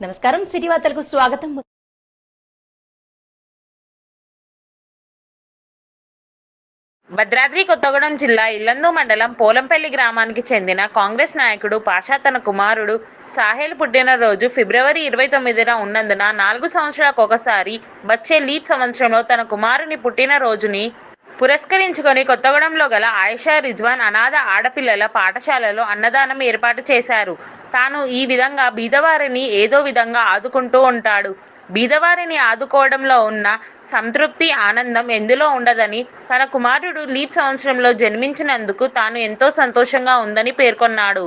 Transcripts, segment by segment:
నమస్కారం సిటీ వార్తలకు స్వాగతం. భద్రాద్రి కొత్తగూడెం జిల్లా ఇల్లందు మండలం పోలంపల్లి గ్రామానికి చెందిన కాంగ్రెస్ నాయకుడు పాషా తన కుమారుడు సాహెల్ పుట్టినరోజు ఫిబ్రవరి ఇరవై తొమ్మిదిన ఉన్నందున నాలుగు సంవత్సరాలకు ఒకసారి వచ్చే లీడ్ సంవత్సరంలో తన కుమారుని పుట్టినరోజుని పురస్కరించుకొని కొత్తగూడెంలో గల ఆయిషా రిజ్వాన్ అనాథ ఆడపిల్లల పాఠశాలలో అన్నదానం ఏర్పాటు చేశారు. తాను ఈ విధంగా బీదవారిని ఏదో విధంగా ఆదుకుంటూ ఉంటాడు. బీదవారిని ఆదుకోవడంలో ఉన్న సంతృప్తి ఆనందం ఎందులో ఉండదని తన కుమారుడు లీప్ సంవత్సరంలో జన్మించినందుకు తాను ఎంతో సంతోషంగా ఉందని పేర్కొన్నాడు.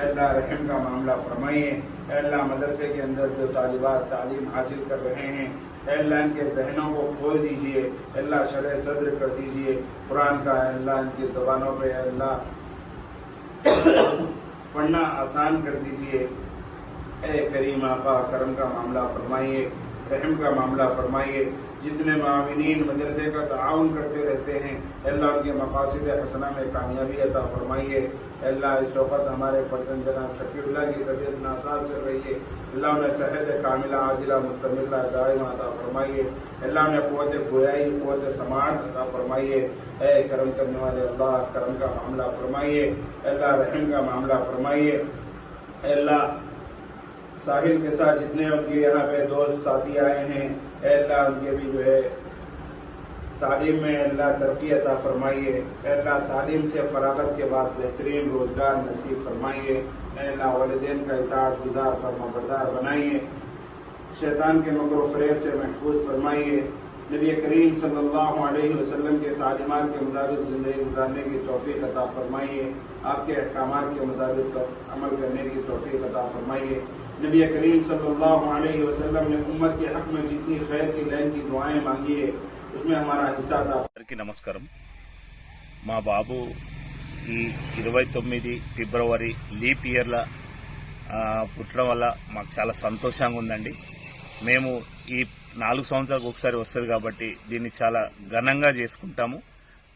اللہ رحم کا معاملہ فرمائیے۔ اللہ مدرسے کے اندر جو طالبات تعلیم حاصل کر رہے ہیں، اے اللہ ان کے ذہنوں کو کھول دیجیے۔ اللہ شرح صدر کر دیجیے۔ قرآن کا اللہ ان کی زبانوں پہ اللہ پڑھنا آسان کر دیجیے۔ اے کریم آقا کرم کا معاملہ فرمائیے۔ رحم کا معاملہ فرمائیے۔ جتنے معاونین مدرسے کا تعاون کرتے رہتے ہیں، اللہ ان کے مقاصد حسنہ میں کامیابی عطا فرمائیے۔ اللہ اس وقت ہمارے فرزند جناب شفیع اللہ کی طبیعت ناساز چل رہی ہے۔ اللہ انہیں صحت کاملہ، عاجلہ مستملہ دائم عطا فرمائیے۔ اللہ نے قوت گویائی، قوت سماعت عطا فرمائیے۔ اے کرم کرنے والے اللہ، کرم کا معاملہ فرمائیے۔ اللہ رحم کا معاملہ فرمائیے۔ اللہ ساحل کے ساتھ جتنے ان کے یہاں پہ دوست ساتھی آئے ہیں، اے اللہ ان کے بھی جو ہے تعلیم میں اللہ ترقی عطا فرمائیے۔ اے اللہ تعلیم سے فراغت کے بعد بہترین روزگار نصیب فرمائیے۔ اے اللہ والدین کا اطاعت گزار، فرما بردار بنائیے۔ شیطان کے مکر و فریب سے محفوظ فرمائیے۔ نبی کریم صلی اللہ علیہ وسلم کے تعلیمات کے مطابق زندگی گزارنے کی توفیق عطا فرمائیے۔ آپ کے احکامات کے مطابق عمل کرنے کی توفیق عطا فرمائیے۔ नबी करीम सल्लल्लाहु अलैहि वसल्लम ने उम्मत के हक में जितनी खैर की लैन की दुआएं मांगी है उसमें हमारा हिस्सा अता అందరికీ నమస్కారం మా బాబు ఈ ఇరవై తొమ్మిది ఫిబ్రవరి లీప్ ఇయర్ల ఆ, పుట్టడం వల్ల మాకు చాలా సంతోషంగా ఉందండి మేము ఈ నాలుగు సంవత్సరాలకు ఒకసారి వస్తుంది కాబట్టి దీన్ని చాలా ఘనంగా చేసుకుంటాము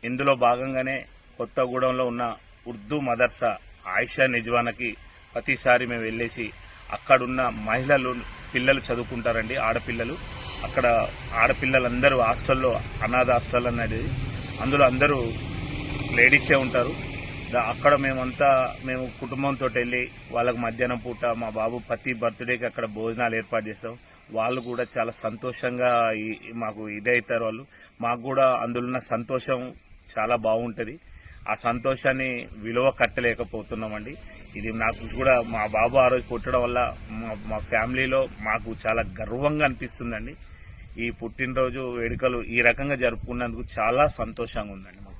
ఇందులో భాగంగానే కొత్తగూడెంలో ఉన్న ఉర్దూ మదర్సా ఆయిషా నిజ్వానకి ప్రతిసారి మేము వెళ్ళేసి అక్కడున్న మహిళలు పిల్లలు చదువుకుంటారండి ఆడపిల్లలు. అక్కడ ఆడపిల్లలందరూ హాస్టల్లో అనాథ హాస్టల్ అనేది. అందులో అందరూ లేడీసే ఉంటారు. అక్కడ మేమంతా మేము కుటుంబంతో వెళ్ళి వాళ్ళకి మధ్యాహ్నం పూట మా బాబు ప్రతి బర్త్డేకి అక్కడ భోజనాలు ఏర్పాటు చేస్తాం. వాళ్ళు కూడా చాలా సంతోషంగా మాకు మాకు అవుతారు వాళ్ళు. మాకు కూడా అందులో ఉన్న సంతోషం చాలా బాగుంటుంది. ఆ సంతోషాన్ని విలువ కట్టలేకపోతున్నామండి. ఇది నాకు కూడా మా బాబు ఆ రోజు పుట్టడం వల్ల మా- మా ఫ్యామిలీలో మాకు చాలా గర్వంగా అనిపిస్తుందండి. ఈ పుట్టినరోజు వేడుకలు ఈ రకంగా జరుపుకున్నందుకు చాలా సంతోషంగా ఉందండి మాకు.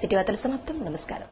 సిటీ వార్తల సమాప్తం. నమస్కారం.